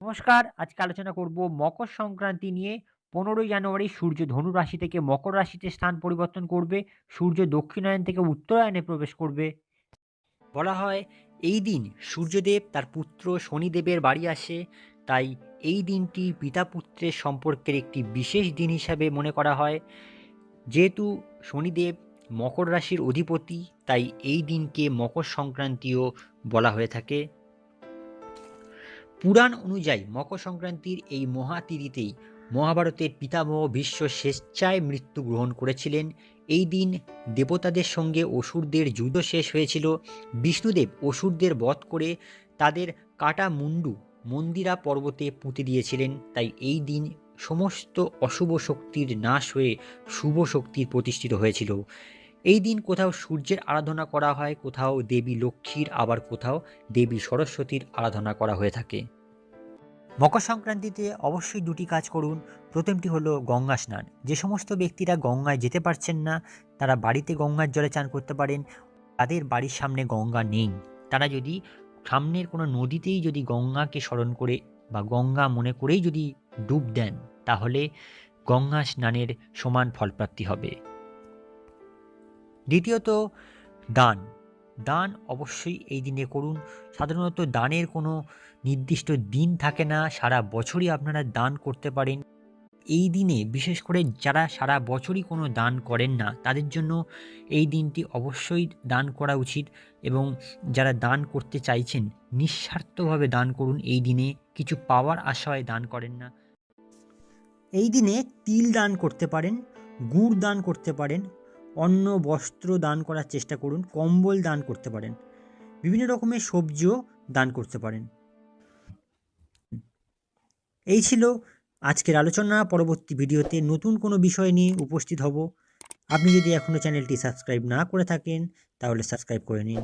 নমস্কার। আজকে আলোচনা করব মকর সংক্রান্তি নিয়ে। পনেরোই জানুয়ারি সূর্য ধনু রাশি থেকে মকর রাশিতে স্থান পরিবর্তন করবে। সূর্য দক্ষিণায়ন থেকে উত্তরায়ণে প্রবেশ করবে। বলা হয় এই দিন সূর্যদেব তার পুত্র শনিদেবের বাড়ি আসে। তাই এই দিনটি পিতা পুত্রের সম্পর্কের একটি বিশেষ দিন হিসাবে মনে করা হয়। যেহেতু শনিদেব মকর রাশির অধিপতি, তাই এই দিনকে মকর সংক্রান্তিও বলা হয়ে থাকে। পুরাণ অনুযায়ী মকর সংক্রান্তির এই মহাতিথিতেই মহাভারতের পিতামহ বিশ্ব স্বেচ্ছায় মৃত্যু গ্রহণ করেছিলেন। এই দিন দেবতাদের সঙ্গে অসুরদের যুদ্ধ শেষ হয়েছিল। বিষ্ণুদেব অসুরদের বধ করে তাদের কাটা মুন্ডু মন্দিরা পর্বতে পুঁতে দিয়েছিলেন। তাই এই দিন সমস্ত অশুভ শক্তির নাশ হয়ে শুভ শক্তির প্রতিষ্ঠিত হয়েছিল। এই দিন কোথাও সূর্যের আরাধনা করা হয়, কোথাও দেবী লক্ষ্মীর, আবার কোথাও দেবী সরস্বতীর আরাধনা করা হয়ে থাকে। মকর সংক্রান্তিতে অবশ্যই দুটি কাজ করুন। প্রথমটি হলো গঙ্গা স্নান। যে সমস্ত ব্যক্তিরা গঙ্গায় যেতে পারছেন না, তারা বাড়িতে গঙ্গার জলে চান করতে পারেন। তাদের বাড়ির সামনে গঙ্গা নেই। তারা যদি সামনের কোনো নদীতেই যদি গঙ্গাকে স্মরণ করে বা গঙ্গা মনে করেই যদি ডুব দেন, তাহলে গঙ্গা স্নানের সমান ফলপ্রাপ্তি হবে। দ্বিতীয়ত, দান। দান অবশ্যই এই দিনে করুন। সাধারণত দানের কোনো নির্দিষ্ট দিন থাকে না, সারা বছরই আপনারা দান করতে পারেন। এই দিনে বিশেষ করে যারা সারা বছরই কোনো দান করেন না, তাদের জন্য এই দিনটি অবশ্যই দান করা উচিত এবং যারা দান করতে চাইছেন, নিঃস্বার্থভাবে দান করুন। এই দিনে কিছু পাওয়ার আশায় দান করেন না। এই দিনে তিল দান করতে পারেন, গুড় দান করতে পারেন অন্ন, বস্ত্র দান করার চেষ্টা করুন, কম্বল দান করতে পারেন। বিভিন্ন রকমের সবজিও দান করতে পারেন। এই ছিল আজকের আলোচনা। পরবর্তী ভিডিওতে নতুন কোনো বিষয় নিয়ে উপস্থিত হব। আপনি যদি এখনও চ্যানেলটি সাবস্ক্রাইব না করে থাকেন, তাহলে সাবস্ক্রাইব করে নিন।